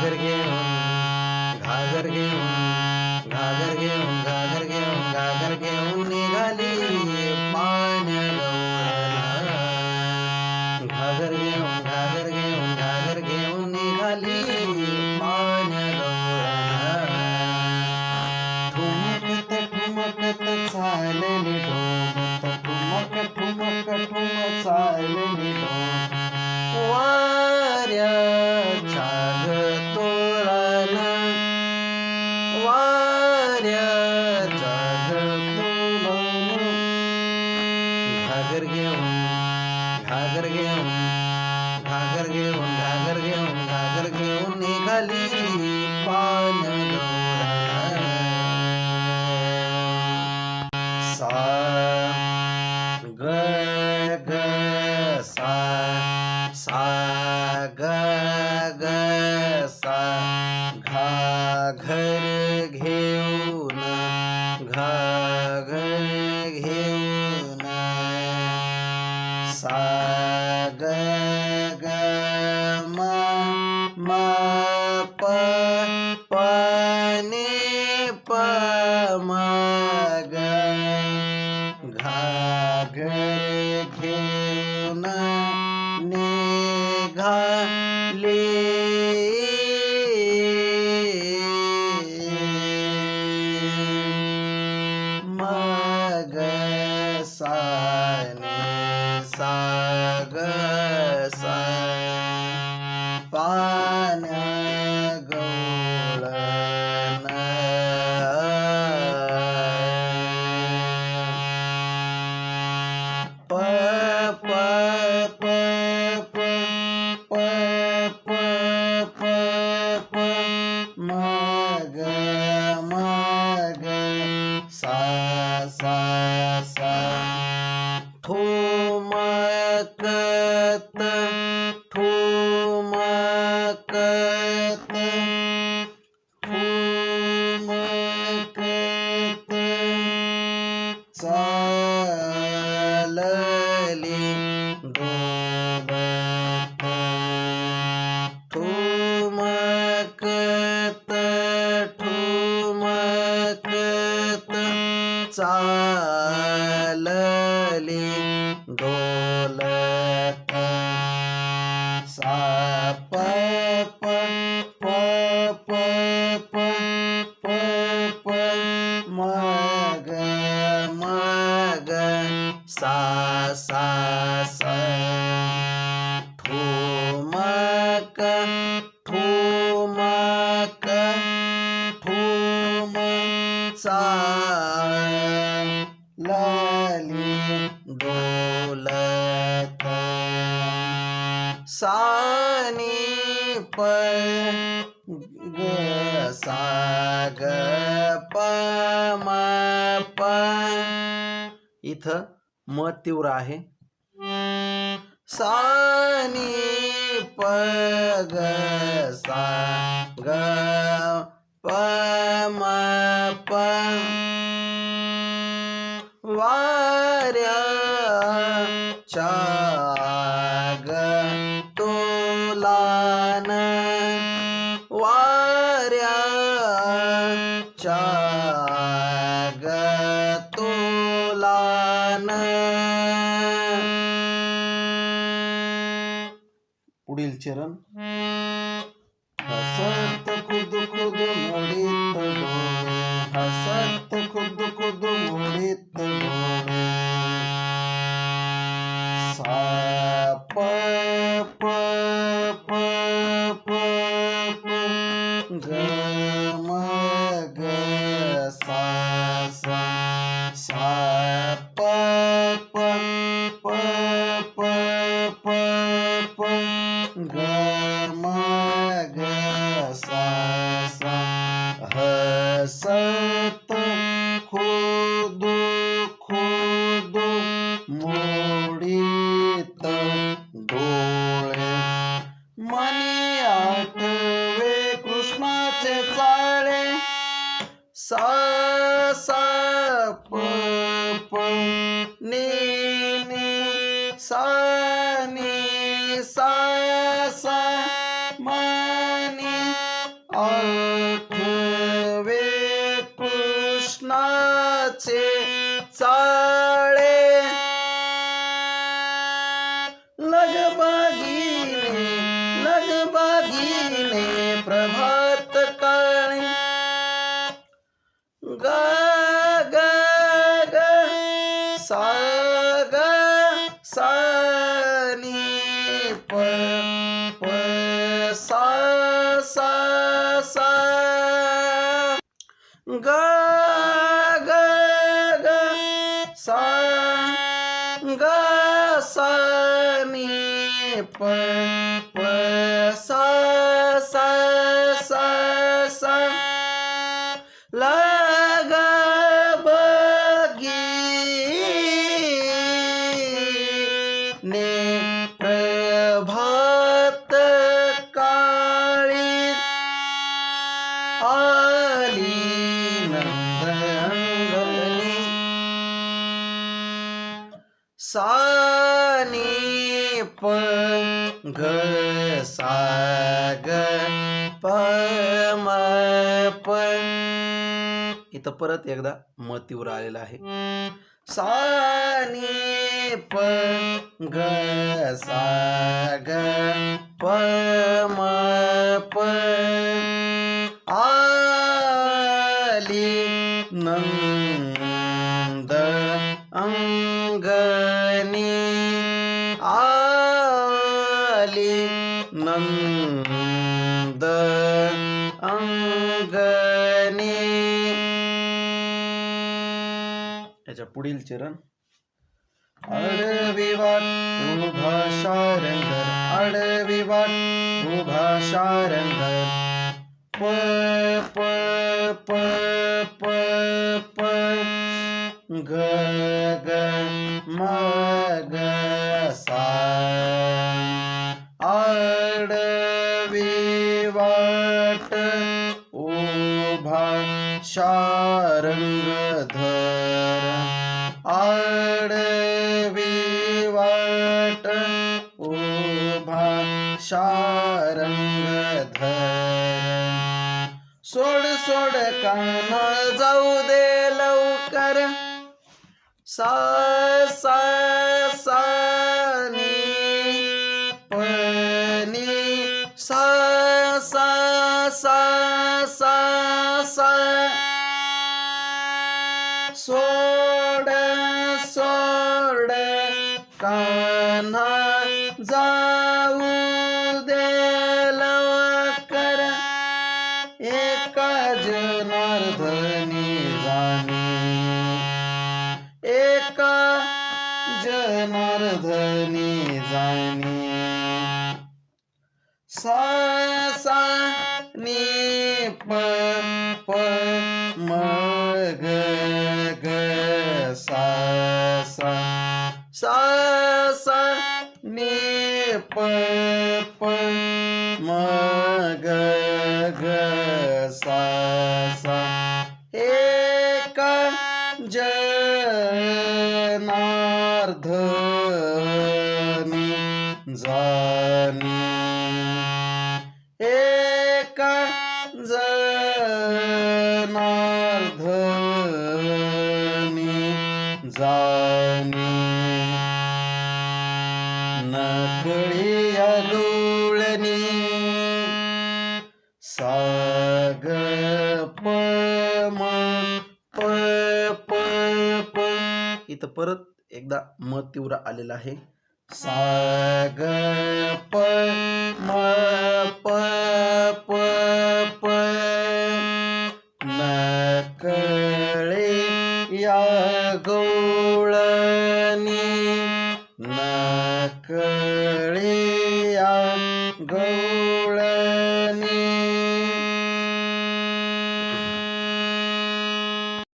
घाघर घेऊन घाघर घेऊन घाघर घेऊन. sa sa ग प म प. इथं म तीव्र आहे. सानी प ग सा ग प म प. वार्या पुढील चरण सा सा प प ने सा सा सा मा कृष्णाचे सा नी प प सा सा सा. ग ग ग. सा ग सा नी प सानी प ग सा ग प म प इथं परत एकदा म तीव्र आलेला आहे. सानी प ग सा ग प म प आ चरण। आडवी वाट उभा शारंगर आडवी वाट उभा शारंगर प प प प प ग ग म ग सा। आडवी वाट उभा शारंग। सोड सोड जाऊ दे लवकर. सा जनार्दनी जाणे सा सा नी प प म ग ग सा सा सा सा नी प प म ग ग सा जाणी एक जनार्धनी जाणी नकळी लुळणी साग प प इथं परत एकदा म तीव्र आलेला आहे. साग प म प प